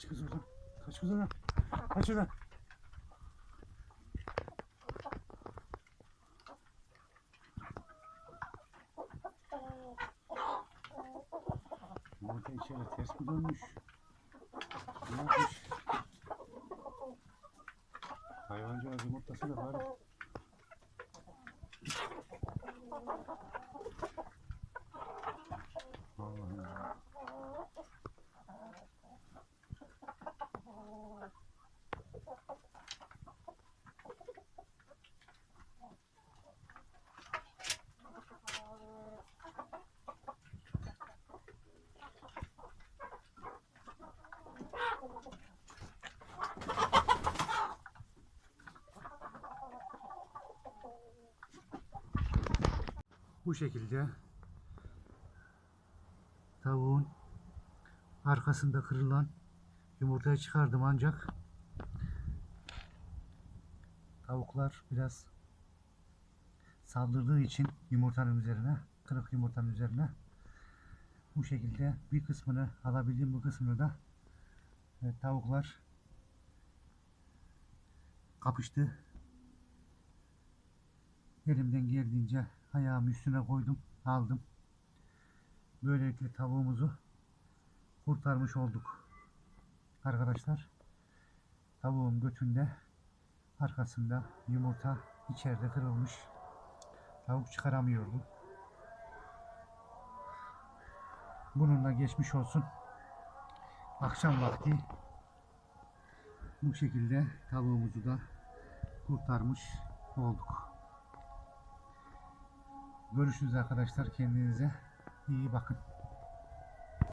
Kaç kız oradan. Kaç kız oradan. Kaç oradan. Yumurta içeri ters mi dönmüş? Ne yapmış? Hayvancağız yumurtası da bari. Bu şekilde tavuğun arkasında kırılan yumurtayı çıkardım ancak tavuklar biraz saldırdığı için yumurtanın üzerine kırık yumurtanın üzerine bu şekilde bir kısmını alabildiğim bu kısmını da e, tavuklar kapıştı. Elimden geldiğince ayağımı üstüne koydum, aldım. Böylelikle tavuğumuzu kurtarmış olduk. Arkadaşlar, tavuğun götünde arkasında yumurta içeride kırılmış. Tavuk çıkaramıyordu. Bununla geçmiş olsun. Akşam vakti bu şekilde tavuğumuzu da kurtarmış olduk. Görüşürüz arkadaşlar. Kendinize iyi bakın.